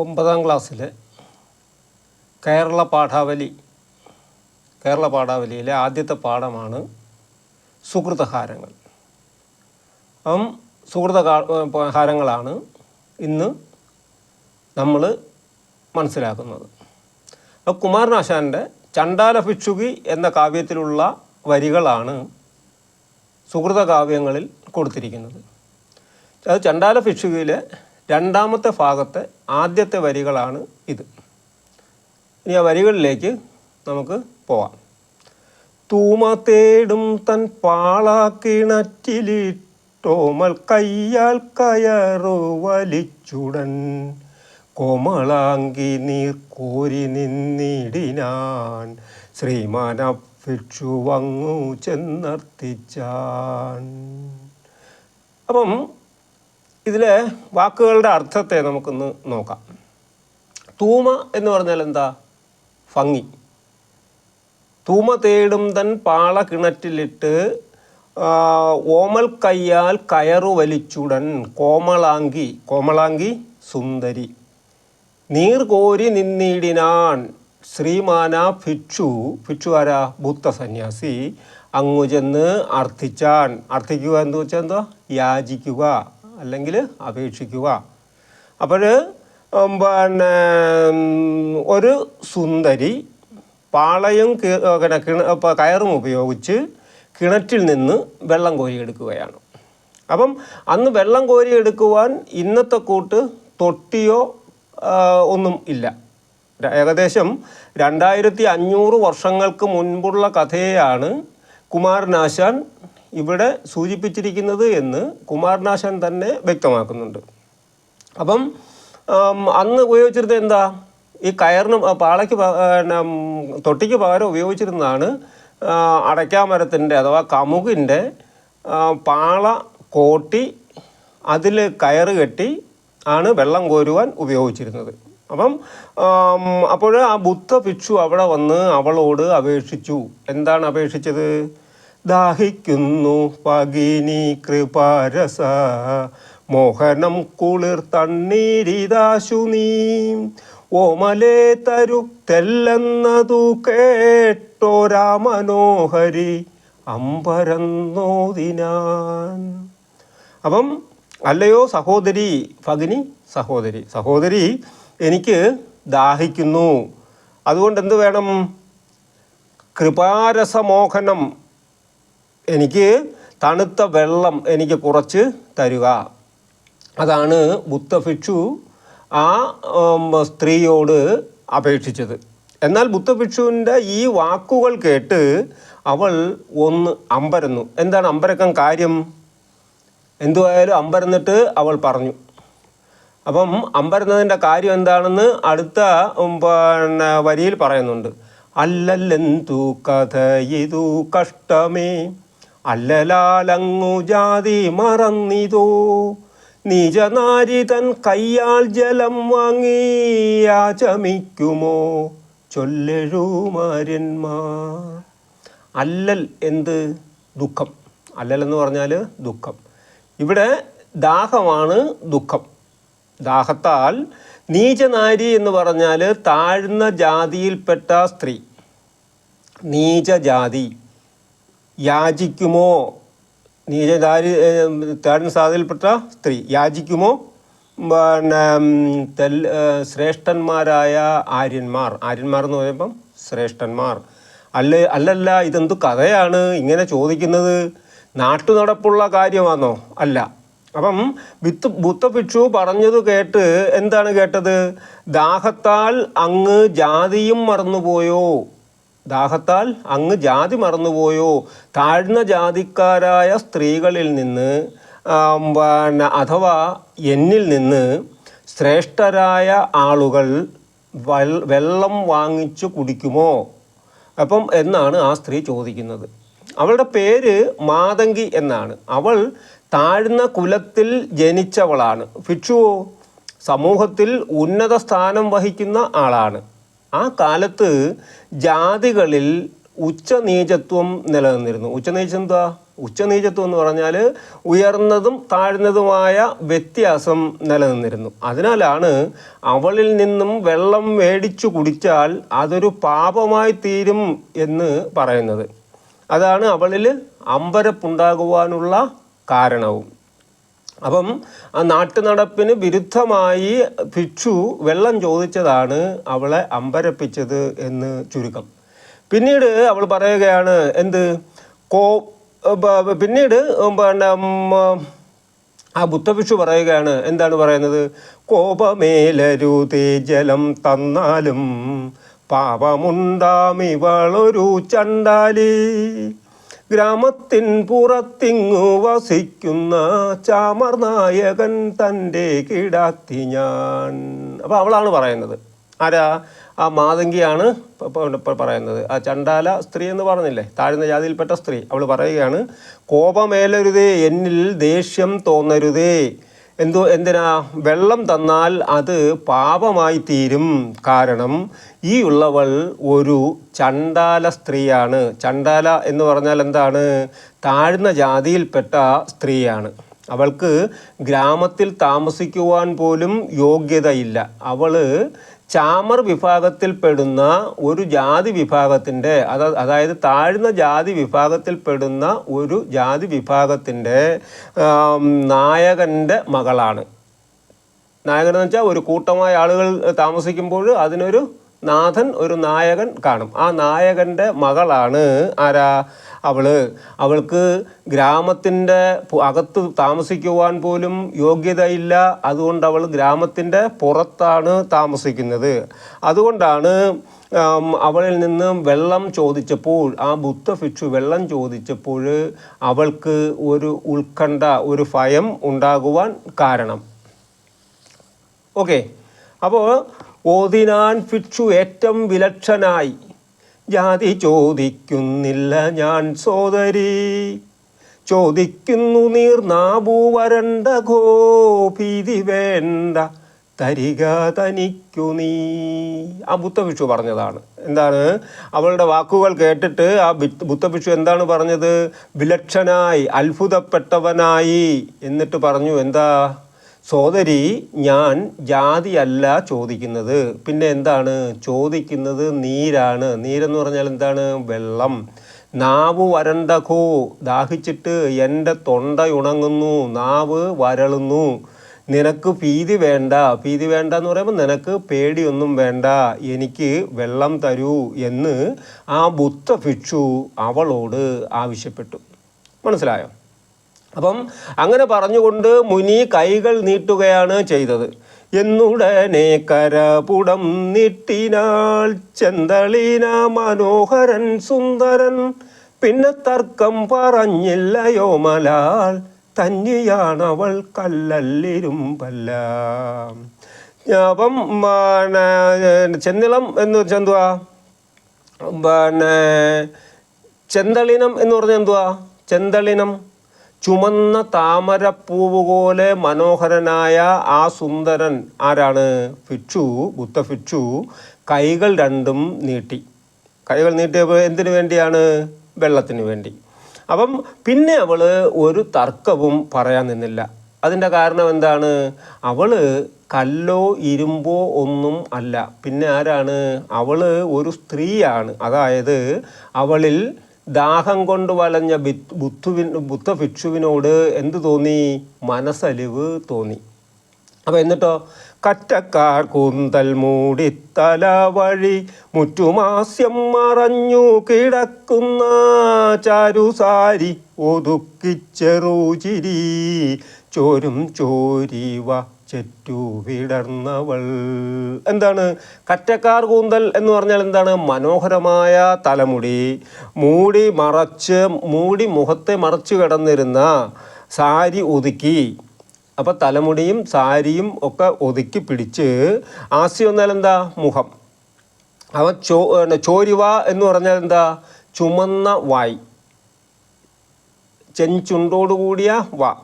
ഒമ്പതാം ക്ലാസ്സിൽ കേരള പാഠാവലി കേരള പാഠാവലിയിലെ ആദ്യത്തെ പാഠമാണ് സുഹൃതഹാരങ്ങൾ. അപ്പം സുഹൃത ഹാരങ്ങളാണ് ഇന്ന് നമ്മൾ മനസ്സിലാക്കുന്നത്. അപ്പോൾ കുമാരനാശാന്റെ ചണ്ടാല ഭിക്ഷുകി എന്ന കാവ്യത്തിലുള്ള വരികളാണ് സുഹൃത കാവ്യങ്ങളിൽ കൊടുത്തിരിക്കുന്നത്. അത് ചണ്ടാല ഭിക്ഷുകിയിലെ രണ്ടാമത്തെ ഭാഗത്തെ ആദ്യത്തെ വരികളാണ് ഇത്. ഇനി ആ വരികളിലേക്ക് നമുക്ക് പോവാം. തൂമ തേടും തൻ പാളാക്കിണറ്റിലിട്ടോമൽ കയ്യാൽ കയറു വലിച്ചുടൻ. കോമളാങ്കി നീർ കോരി നിന്നിടിനാൻ. ശ്രീമാനഭിക്ഷു വങ്ങു ചെന്നർത്തിച്ചാൻ അപ്പം ഇതിലെ വാക്കുകളുടെ അർത്ഥത്തെ നമുക്കൊന്ന് നോക്കാം. തൂമ എന്ന് പറഞ്ഞാൽ എന്താ? ഭംഗി. തൂമ തേടും തൻ പാള കിണറ്റിലിട്ട് ഓമൽ കയ്യാൽ കയറു വലിച്ചുടൻ കോമളാങ്കി കോമളാങ്കി സുന്ദരി. നീർ കോരി നിന്നിടിനാൻ ശ്രീമാന ഭിക്ഷു. ഭിക്ഷു ആരാ? ബുദ്ധ സന്യാസി. അങ്ങു ചെന്ന് അർത്ഥിച്ചാൻ. അർത്ഥിക്കുക എന്ന് വെച്ചാൽ എന്തോ? യാചിക്കുക. അല്ലെങ്കിൽ അപേക്ഷിക്കുക. അപ്പോൾ പിന്നെ ഒരു സുന്ദരി പാളയും കയറും ഉപയോഗിച്ച് കിണറ്റിൽ നിന്ന് വെള്ളം കോരിയെടുക്കുകയാണ് അപ്പം അന്ന് വെള്ളം കോരിയെടുക്കുവാൻ ഇന്നത്തെ കൂട്ട് തൊട്ടിയോ ഒന്നും ഇല്ല. ഏകദേശം രണ്ടായിരത്തി അഞ്ഞൂറ് വർഷങ്ങൾക്ക് മുൻപുള്ള കഥയെയാണ് കുമാരനാശാൻ ഇവിടെ സൂചിപ്പിച്ചിരിക്കുന്നത് എന്ന് കുമാരനാശൻ തന്നെ വ്യക്തമാക്കുന്നുണ്ട്. അപ്പം അന്ന് ഉപയോഗിച്ചിരുന്നത് എന്താ? ഈ കയറിന് പാളയ്ക്ക് തൊട്ടിക്ക് പകരം ഉപയോഗിച്ചിരുന്നതാണ് അടയ്ക്കാമരത്തിന്റെ അഥവാ കമുകിന്റെ പാള കോട്ടി അതിൽ കയറ് കെട്ടി ആണ് വെള്ളം കോരുവാൻ ഉപയോഗിച്ചിരുന്നത്. അപ്പം അപ്പോൾ ആ ബുദ്ധ ഭിക്ഷു അവിടെ വന്ന് അവളോട് അപേക്ഷിച്ചു. എന്താണ് അപേക്ഷിച്ചത്? ദാഹിക്കുന്നു പകിനി കൃപാരസ. മോഹനം കുളിർ തണ്ണീരിതാശു നീ. ഓമലേ തരു തെല്ലെന്നതു രാമനോഹരി മനോഹരി അമ്പരന്നോതിനാൻ അപ്പം അല്ലയോ സഹോദരി ഭഗിനി സഹോദരി. സഹോദരി എനിക്ക് ദാഹിക്കുന്നു. അതുകൊണ്ട് എന്ത് വേണം? കൃപാരസമോഹനം എനിക്ക് തണുത്ത വെള്ളം എനിക്ക് കുറച്ച് തരുക. അതാണ് ബുദ്ധഭിക്ഷു ആ സ്ത്രീയോട് അപേക്ഷിച്ചത്. എന്നാൽ ബുദ്ധഭിക്ഷുവിന്റെ ഈ വാക്കുകൾ കേട്ട് അവൾ ഒന്ന് അമ്പരന്നു. എന്താണ് അമ്പരക്കം കാര്യം? എന്തുവായാലും അമ്പരന്നിട്ട് അവൾ പറഞ്ഞു. അപ്പം അമ്പരന്നതിന്റെ കാര്യം എന്താണെന്ന് അടുത്ത പിന്നെ വരിയിൽ പറയുന്നുണ്ട്. അല്ലല്ലെന്തു ഇതു കഷ്ടമേ? അല്ലലാലങ്ങു ജാതി മറന്നിതോ. നിജനാരി തൻ കയ്യാൽ ജലം വാങ്ങി വാങ്ങിയാചമിക്കുമോ ചൊല്ലഴുമാരന്മാർ അല്ലൽ എന്ത്? ദുഃഖം. അല്ലൽ എന്ന് പറഞ്ഞാൽ ദുഃഖം. ഇവിടെ ദാഹമാണ് ദുഃഖം. ദാഹത്താൽ നീചനാരി എന്ന് പറഞ്ഞാൽ താഴ്ന്ന ജാതിയിൽപ്പെട്ട സ്ത്രീ. നീചജാതി. യാചിക്കുമോ? നീ ദാരി താഴ്ന്ന ജാതിയിൽപ്പെട്ട സ്ത്രീ. യാചിക്കുമോ? പിന്നെ തെൽ ശ്രേഷ്ഠന്മാരായ ആര്യന്മാർ. ആര്യന്മാർ എന്ന് പറയുമ്പം ശ്രേഷ്ഠന്മാർ. അല്ല അല്ലല്ല ഇതെന്തു കഥയാണ് ഇങ്ങനെ ചോദിക്കുന്നത്? നാട്ടുനടപ്പുള്ള കാര്യമാണോ അല്ല. അപ്പം വിത്ത് ബുദ്ധഭിക്ഷു പറഞ്ഞത് കേട്ട് എന്താണ് കേട്ടത്? ദാഹത്താൽ അങ്ങ് ജാതിയും മറന്നുപോയോ? ദാഹത്താൽ അങ്ങ് ജാതി മറന്നുപോയോ? താഴ്ന്ന ജാതിക്കാരായ സ്ത്രീകളിൽ നിന്ന് പിന്നെ അഥവാ എന്നിൽ നിന്ന് ശ്രേഷ്ഠരായ ആളുകൾ വെള്ളം വാങ്ങിച്ചു കുടിക്കുമോ? അപ്പം എന്നാണ് ആ സ്ത്രീ ചോദിക്കുന്നത്. അവളുടെ പേര് മാതങ്കി എന്നാണ്. അവൾ താഴ്ന്ന കുലത്തിൽ ജനിച്ചവളാണ്. ഭിക്ഷുവോ സമൂഹത്തിൽ ഉന്നത സ്ഥാനം വഹിക്കുന്ന ആളാണ്. ആ കാലത്ത് ജാതികളിൽ ഉച്ചനീചത്വം നിലനിന്നിരുന്നു. ഉച്ചനീചം എന്താ? ഉച്ചനീചത്വം എന്ന് പറഞ്ഞാൽ ഉയർന്നതും താഴ്ന്നതുമായ വ്യത്യാസം നിലനിന്നിരുന്നു. അതിനാലാണ് അവളിൽ നിന്നും വെള്ളം മേടിച്ചു കുടിച്ചാൽ അതൊരു പാപമായി തീരും എന്ന് പറയുന്നത്. അതാണ് അവളിൽ അമ്പരപ്പുണ്ടാകുവാനുള്ള കാരണവും. അപ്പം ആ നാട്ടുനടപ്പിന് വിരുദ്ധമായി ഭിക്ഷു വെള്ളം ചോദിച്ചതാണ് അവളെ അമ്പരപ്പിച്ചത് എന്ന് ചുരുക്കം. പിന്നീട് അവൾ പറയുകയാണ് എന്ത്? കോ പിന്നീട് പിന്നെ ആ ബുദ്ധഭിക്ഷു പറയുകയാണ് എന്താണ് പറയുന്നത്? കോപമേലരുതേ ജലം തന്നാലും പാപമുണ്ടാമിവളൊരു ചണ്ടാലി. ഗ്രാമത്തിൻ പുറത്തിങ്ങു വസിക്കുന്ന ചാമർ നായകൻ തന്റെ കിടാത്തി ഞാൻ. അപ്പോൾ അവളാണ് പറയുന്നത്. ആരാ? ആ മാതങ്കിയാണ് പറയുന്നത്. ആ ചണ്ടാല സ്ത്രീ എന്ന് പറഞ്ഞില്ലേ? താഴ്ന്ന ജാതിയിൽപ്പെട്ട സ്ത്രീ. അവൾ പറയുകയാണ് കോപമേലരുതേ എന്നിൽ ദേഷ്യം തോന്നരുതേ. എന്തോ എന്തിനാ? വെള്ളം തന്നാൽ അത് പാപമായി തീരും. കാരണം ഈ ഉള്ളവൾ ഒരു ചണ്ടാല സ്ത്രീയാണ്. ചണ്ടാല എന്ന് പറഞ്ഞാൽ എന്താണ്? താഴ്ന്ന ജാതിയിൽപ്പെട്ട സ്ത്രീയാണ്. അവൾക്ക് ഗ്രാമത്തിൽ താമസിക്കുവാൻ പോലും യോഗ്യതയില്ല. അവൾ ചാമർ വിഭാഗത്തിൽപ്പെടുന്ന ഒരു ജാതി വിഭാഗത്തിന്റെ അതാ അതായത് താഴ്ന്ന ജാതി വിഭാഗത്തിൽപ്പെടുന്ന ഒരു ജാതി വിഭാഗത്തിന്റെ നായകന്റെ മകളാണ്. നായകൻ എന്ന് വെച്ചാൽ ഒരു കൂട്ടമായ ആളുകൾ താമസിക്കുമ്പോൾ അതിനൊരു നാഥൻ ഒരു നായകൻ കാണും. ആ നായകന്റെ മകളാണ് ആരാ? അവൾ. അവൾക്ക് ഗ്രാമത്തിന്റെ അകത്ത് താമസിക്കുവാൻ പോലും യോഗ്യതയില്ല. അതുകൊണ്ട് അവൾ ഗ്രാമത്തിന്റെ പുറത്താണ് താമസിക്കുന്നത്. അതുകൊണ്ടാണ് അവളിൽ നിന്ന് വെള്ളം ചോദിച്ചപ്പോൾ ആ ബുദ്ധഭിക്ഷു വെള്ളം ചോദിച്ചപ്പോൾ അവൾക്ക് ഒരു ഉത്കണ്ഠ ഒരു ഭയം ഉണ്ടാകുവാൻ കാരണം. ഓക്കെ. അപ്പോൾ ഓതിനാൻ ഭിക്ഷു ഏറ്റവും വിലക്ഷനായി. ജാതി ചോദിക്കുന്നില്ല ഞാൻ സോദരി. ചോദിക്കുന്നു നീർ നാബു വരണ്ട ഗോ ഭീതി വേണ്ട തരിക തനിക്കു നീ. ആ ബുദ്ധഭിക്ഷു പറഞ്ഞതാണ്. എന്താണ്? അവളുടെ വാക്കുകൾ കേട്ടിട്ട് ആ ബുദ്ധഭിക്ഷു എന്താണ് പറഞ്ഞത്? വിലക്ഷനായി അത്ഭുതപ്പെട്ടവനായി. എന്നിട്ട് പറഞ്ഞു എന്താ? സോദരി ഞാൻ ജാതിയല്ല ചോദിക്കുന്നത്. പിന്നെ എന്താണ്? ചോദിക്കുന്നത് നീരാണ്. നീരെന്ന് പറഞ്ഞാൽ എന്താണ്? വെള്ളം. നാവ് വരണ്ടകോ ദാഹിച്ചിട്ട് എന്റെ തൊണ്ടയുണങ്ങുന്നു നാവ് വരളുന്നു. നിനക്ക് ഭീതി വേണ്ട. ഭീതി വേണ്ട എന്ന് പറയുമ്പോൾ നിനക്ക് പേടിയൊന്നും വേണ്ട. എനിക്ക് വെള്ളം തരൂ എന്ന് ആ ബുദ്ധ ഭിക്ഷു അവളോട് ആവശ്യപ്പെട്ടു. മനസ്സിലായോ? അപ്പം അങ്ങനെ പറഞ്ഞുകൊണ്ട് മുനി കൈകൾ നീട്ടുകയാണ് ചെയ്തത്. എന്നുടനെ കരപുടം നീട്ടിനാൾ ചെന്തളിന മനോഹരൻ സുന്ദരൻ. പിന്നെ തർക്കം പറഞ്ഞില്ലയോ മലാൽ തന്നെയാണവൾ കല്ലല്ലിരുമ്പല്ല. അപ്പം ചെന്നിളം എന്ന് വെച്ചാൽ എന്തുവാ? പിന്നെ ചെന്തളിനം എന്ന് പറഞ്ഞാൽ എന്തുവാ? ചെന്തളിനം. ചുമന്ന താമരപ്പൂവ് പോലെ മനോഹരനായ ആ സുന്ദരൻ ആരാണ്? ഭിക്ഷു ബുദ്ധഭിക്ഷു കൈകൾ രണ്ടും നീട്ടി. കൈകൾ നീട്ടിയപ്പോൾ എന്തിനു വേണ്ടിയാണ്? വെള്ളത്തിന് വേണ്ടി. അപ്പം പിന്നെ അവൾ ഒരു തർക്കവും പറയാൻ നിന്നില്ല. അതിന്റെ കാരണം എന്താണ്? അവൾ കല്ലോ ഇരുമ്പോ ഒന്നും അല്ല. പിന്നെ ആരാണ്? അവൾ ഒരു സ്ത്രീയാണ്. അതായത് അവളിൽ ദാഹം കൊണ്ട് വലഞ്ഞ ബുദ്ധുവിൻ ബുദ്ധഭിക്ഷുവിനോട് എന്ത് തോന്നി? മനസ്സലിവ് തോന്നി. അപ്പം എന്നിട്ടോ കറ്റക്കാർ കൂന്തൽ മൂടി വഴി മുറ്റുമാസ്യം മറഞ്ഞു കിടക്കുന്ന ചാരുസാരി ഒതുക്കിച്ചെറുചിരി ചോരും ചോരിവ ചെറ്റു വിടർന്നവൾ. എന്താണ്? കറ്റക്കാർ കൂന്തൽ എന്ന് പറഞ്ഞാൽ എന്താണ്? മനോഹരമായ തലമുടി. മൂടി മറച്ച് മൂടി മുഖത്തെ മറച്ചു കിടന്നിരുന്ന സാരി ഒതുക്കി. അപ്പോൾ തലമുടിയും സാരിയും ഒക്കെ ഒതുക്കി പിടിച്ച് ആസി വന്നാൽ എന്താ? മുഖം. അവ ചോ ചോരിവ എന്ന് പറഞ്ഞാൽ എന്താ? ചുമന്ന വായ്. ചെഞ്ചുണ്ടോടുകൂടിയ വ.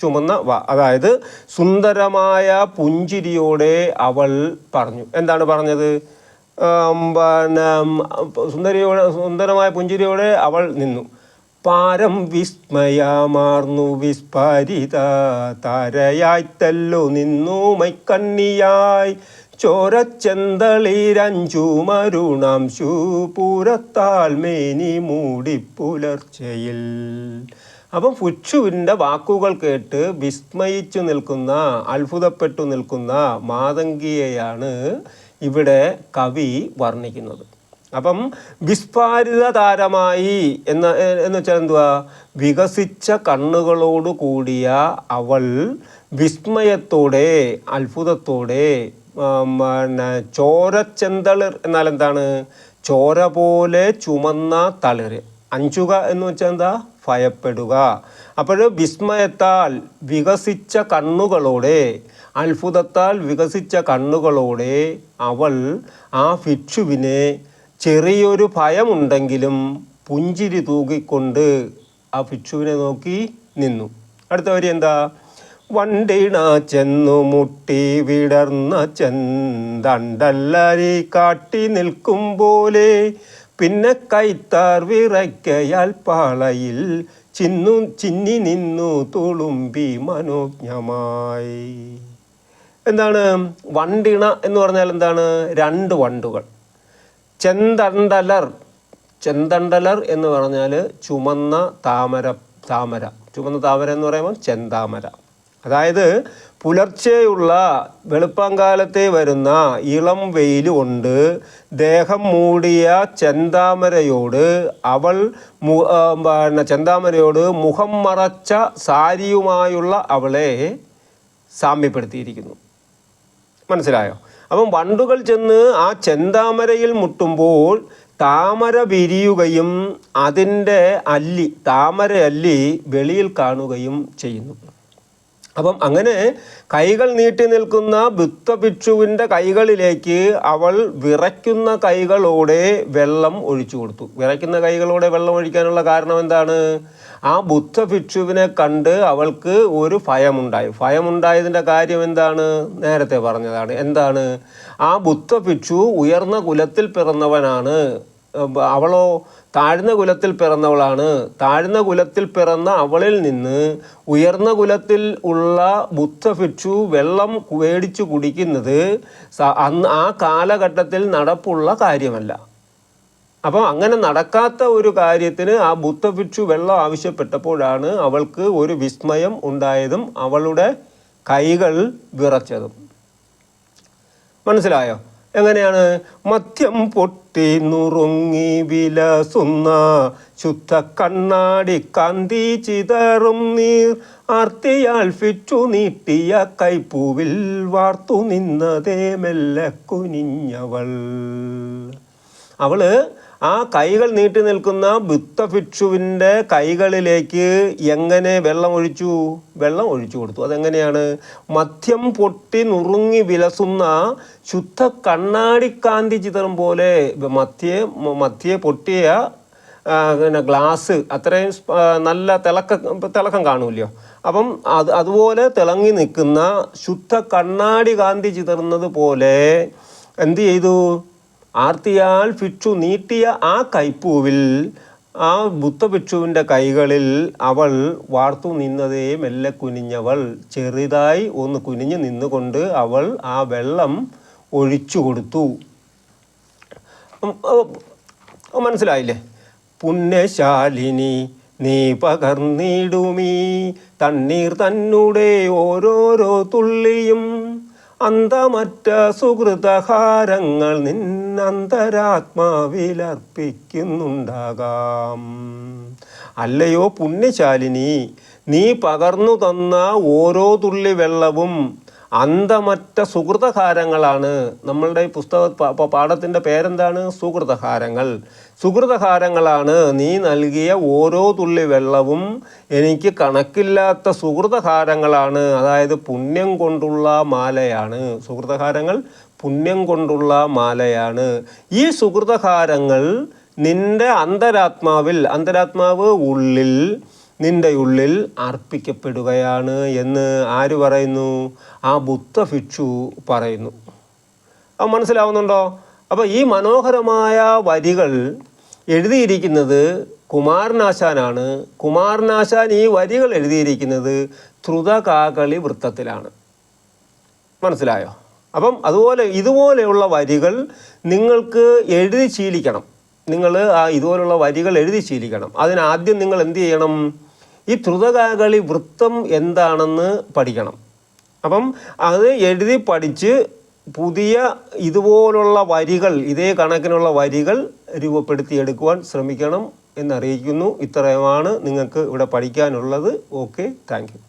ചുമന്ന വ അതായത് സുന്ദരമായ പുഞ്ചിരിയോടെ അവൾ പറഞ്ഞു. എന്താണ് പറഞ്ഞത്? പിന്നെ സുന്ദരിയോടെ സുന്ദരമായ പുഞ്ചിരിയോടെ അവൾ നിന്നു. പാരം വിസ്മയമാർന്നു വിസ്ഫാരിത തല്ലു നിന്നു മൈക്കണ്ണിയായി. ചോരച്ചെന്തളിരഞ്ചു മരുണാംശു പൂരത്താൽ മേനി മൂടി പുലർച്ചയിൽ അപ്പം ഫുക്ഷുവിന്റെ വാക്കുകൾ കേട്ട് വിസ്മയിച്ചു നിൽക്കുന്ന അത്ഭുതപ്പെട്ടു നിൽക്കുന്ന മാതങ്കിയെയാണ് ഇവിടെ കവി വർണിക്കുന്നത്. അപ്പം വിസ്ഫാരിത താരമായി എന്ന എന്ന് വെച്ചാൽ എന്തുവാ? വികസിച്ച കണ്ണുകളോട് കൂടിയ അവൾ വിസ്മയത്തോടെ അത്ഭുതത്തോടെ പിന്നെ ചോരച്ചെന്തളിർ എന്നാൽ എന്താണ് ചോര പോലെ ചുമന്ന തളിർ. അഞ്ചുക എന്ന് വെച്ചാൽ എന്താ? ഭയപ്പെടുക. അപ്പോൾ വിസ്മയത്താൽ വികസിച്ച കണ്ണുകളോടെ അത്ഭുതത്താൽ വികസിച്ച കണ്ണുകളോടെ അവൾ ആ ഭിക്ഷുവിനെ ചെറിയൊരു ഭയമുണ്ടെങ്കിലും പുഞ്ചിരി തൂകിക്കൊണ്ട് ആ ഭിക്ഷുവിനെ നോക്കി നിന്നു. അടുത്ത വരി എന്താ? വണ്ടിണ ചെന്നു മുട്ടി വിടർന്ന ചെന്തണ്ടല്ലരി കാട്ടി നിൽക്കും പോലെ. പിന്നെ കൈത്താർ വിറയ്ക്കയാൽ പാളയിൽ ചിന്നു ചിന്നി നിന്നു തുളുമ്പി മനോജ്ഞമായി. എന്താണ്? വണ്ടിണ എന്ന് പറഞ്ഞാൽ എന്താണ്? രണ്ട് വണ്ടുകൾ. ചെന്തണ്ടലർ ചെന്തണ്ടലർ എന്ന് പറഞ്ഞാൽ ചുമന്ന താമര താമര. ചുമന്ന താമര എന്ന് പറയുമ്പോൾ ചെന്താമര. അതായത് പുലർച്ചെയുള്ള വെളുപ്പാങ്കാലത്തെ വരുന്ന ഇളം വെയിൽ കൊണ്ട് ദേഹം മൂടിയ ചെന്താമരയോട് അവൾ പിന്നെ ചെന്താമരയോട് മുഖം മറച്ച സാരിയുമായുള്ള അവളെ സാമ്യപ്പെടുത്തിയിരിക്കുന്നു. മനസ്സിലായോ? അപ്പം വണ്ടുകൾ ചെന്ന് ആ ചെന്താമരയിൽ മുട്ടുമ്പോൾ താമര വിരിയുകയും അതിന്റെ അല്ലി താമര അല്ലി വെളിയിൽ കാണുകയും ചെയ്യുന്നു. അപ്പം അങ്ങനെ കൈകൾ നീട്ടി നിൽക്കുന്ന ബുദ്ധഭിക്ഷുവിന്റെ കൈകളിലേക്ക് അവൾ വിറയ്ക്കുന്ന കൈകളോടെ വെള്ളം ഒഴിച്ചു കൊടുത്തു. വിറയ്ക്കുന്ന കൈകളോടെ വെള്ളം ഒഴിക്കാനുള്ള കാരണം എന്താണ്? ആ ബുദ്ധഭിക്ഷുവിനെ കണ്ട് അവൾക്ക് ഒരു ഭയമുണ്ടായി. ഭയമുണ്ടായതിന്റെ കാര്യം എന്താണ്? നേരത്തെ പറഞ്ഞതാണ്. എന്താണ്? ആ ബുദ്ധഭിക്ഷു ഉയർന്ന കുലത്തിൽ പിറന്നവനാണ്. അവളോ താഴ്ന്ന കുലത്തിൽ പിറന്നവളാണ്. താഴ്ന്ന കുലത്തിൽ പിറന്ന അവളിൽ നിന്ന് ഉയർന്ന കുലത്തിൽ ഉള്ള ബുദ്ധഭിക്ഷു വെള്ളം മേടിച്ചു കുടിക്കുന്നത് അന്ന് ആ കാലഘട്ടത്തിൽ നടപ്പുള്ള കാര്യമല്ല. അപ്പം അങ്ങനെ നടക്കാത്ത ഒരു കാര്യത്തിന് ആ ബുദ്ധഭിക്ഷു വെള്ളം ആവശ്യപ്പെട്ടപ്പോഴാണ് അവൾക്ക് ഒരു വിസ്മയം ഉണ്ടായതും അവളുടെ കൈകൾ വിറച്ചതും. മനസ്സിലായോ? എങ്ങനെയാണ്? മദ്യം പൊട്ടി നുറുങ്ങി വിലസുന്ന ശുദ്ധ കണ്ണാടി കാന്തി ചിതറും നീർ. ആർത്തിയാൽ ഫിറ്റു നീട്ടിയ കൈപ്പൂവിൽ വാർത്തു നിന്നതേ മെല്ലെ കുനിഞ്ഞവൾ. അവൾ ആ കൈകൾ നീട്ടി നിൽക്കുന്ന ബുദ്ധഭിക്ഷുവിന്റെ കൈകളിലേക്ക് എങ്ങനെ വെള്ളം ഒഴിച്ചു? വെള്ളം ഒഴിച്ചു കൊടുത്തു. അതെങ്ങനെയാണ്? മദ്യം പൊട്ടി നുറുങ്ങി വിലസുന്ന ശുദ്ധ കണ്ണാടിക്കാന്തി ചിത്രം പോലെ മധ്യേ മധ്യേ പൊട്ടിയ പിന്നെ ഗ്ലാസ് അത്രയും നല്ല തിളക്ക തിളക്കം കാണൂല്ലോ അപ്പം അത് അതുപോലെ തിളങ്ങി നിൽക്കുന്ന ശുദ്ധ കണ്ണാടി കാന്തി ചിതറുന്നത് പോലെ എന്ത് ചെയ്തു? ആർത്തിയാൽ ഭിക്ഷു നീട്ടിയ ആ കൈപ്പൂവിൽ ആ ബുദ്ധഭിക്ഷുവിന്റെ കൈകളിൽ അവൾ വാർത്തു നിന്നതേ മെല്ലെ കുനിഞ്ഞവൾ. ചെറുതായി ഒന്ന് കുനിഞ്ഞു നിന്നുകൊണ്ട് അവൾ ആ വെള്ളം ഒഴിച്ചു കൊടുത്തു. മനസ്സിലായില്ലേ? പുണ്യശാലിനി നീ പകർന്നിടുമീ. തണ്ണീർ തന്നുടെ ഓരോരോ തുള്ളിയും. അന്തമറ്റ സുഹൃതഹാരങ്ങൾ നിന്നന്തരാത്മാവിലർപ്പിക്കുന്നുണ്ടാകാം അല്ലയോ പുണ്യശാലിനി നീ പകർന്നു തന്ന ഓരോ തുള്ളി വെള്ളവും അന്തമറ്റ സുഹൃതഹാരങ്ങളാണ്. നമ്മളുടെ ഈ പുസ്തക പാഠത്തിന്റെ പേരെന്താണ്? സുഹൃതഹാരങ്ങൾ. സുഹൃതഹാരങ്ങളാണ് നീ നൽകിയ ഓരോ തുള്ളി വെള്ളവും എനിക്ക് കണക്കില്ലാത്ത സുഹൃതഹാരങ്ങളാണ്. അതായത് പുണ്യം കൊണ്ടുള്ള മാലയാണ്. സുഹൃതഹാരങ്ങൾ പുണ്യം കൊണ്ടുള്ള മാലയാണ്. ഈ സുഹൃതഹാരങ്ങൾ നിന്റെ അന്തരാത്മാവിൽ അന്തരാത്മാവ് ഉള്ളിൽ നിന്റെ ഉള്ളിൽ അർപ്പിക്കപ്പെടുകയാണ് എന്ന് ആര് പറയുന്നു? ആ ബുദ്ധ ഭിക്ഷു പറയുന്നു. അത് മനസ്സിലാവുന്നുണ്ടോ? അപ്പോൾ ഈ മനോഹരമായ വരികൾ എഴുതിയിരിക്കുന്നത് കുമാരനാശാനാണ്. കുമാരനാശാൻ ഈ വരികൾ എഴുതിയിരിക്കുന്നത് ധ്രുതകാകളി വൃത്തത്തിലാണ്. മനസ്സിലായോ? അപ്പം അതുപോലെ ഇതുപോലെയുള്ള വരികൾ നിങ്ങൾക്ക് എഴുതി ശീലിക്കണം. നിങ്ങൾ ആ ഇതുപോലുള്ള വരികൾ എഴുതി ശീലിക്കണം. അതിനാദ്യം നിങ്ങൾ എന്ത് ചെയ്യണം? ഈ ദ്രുതകാകളി വൃത്തം എന്താണെന്ന് പഠിക്കണം. അപ്പം അത് എഴുതി പഠിച്ച് പുതിയ ഇതുപോലുള്ള വരികൾ ഇതേ കണക്കിനുള്ള വരികൾ രൂപപ്പെടുത്തിയെടുക്കുവാൻ ശ്രമിക്കണം എന്നറിയിക്കുന്നു. ഇത്രയുമാണ് നിങ്ങൾക്ക് ഇവിടെ പഠിക്കാനുള്ളത്. Okay thank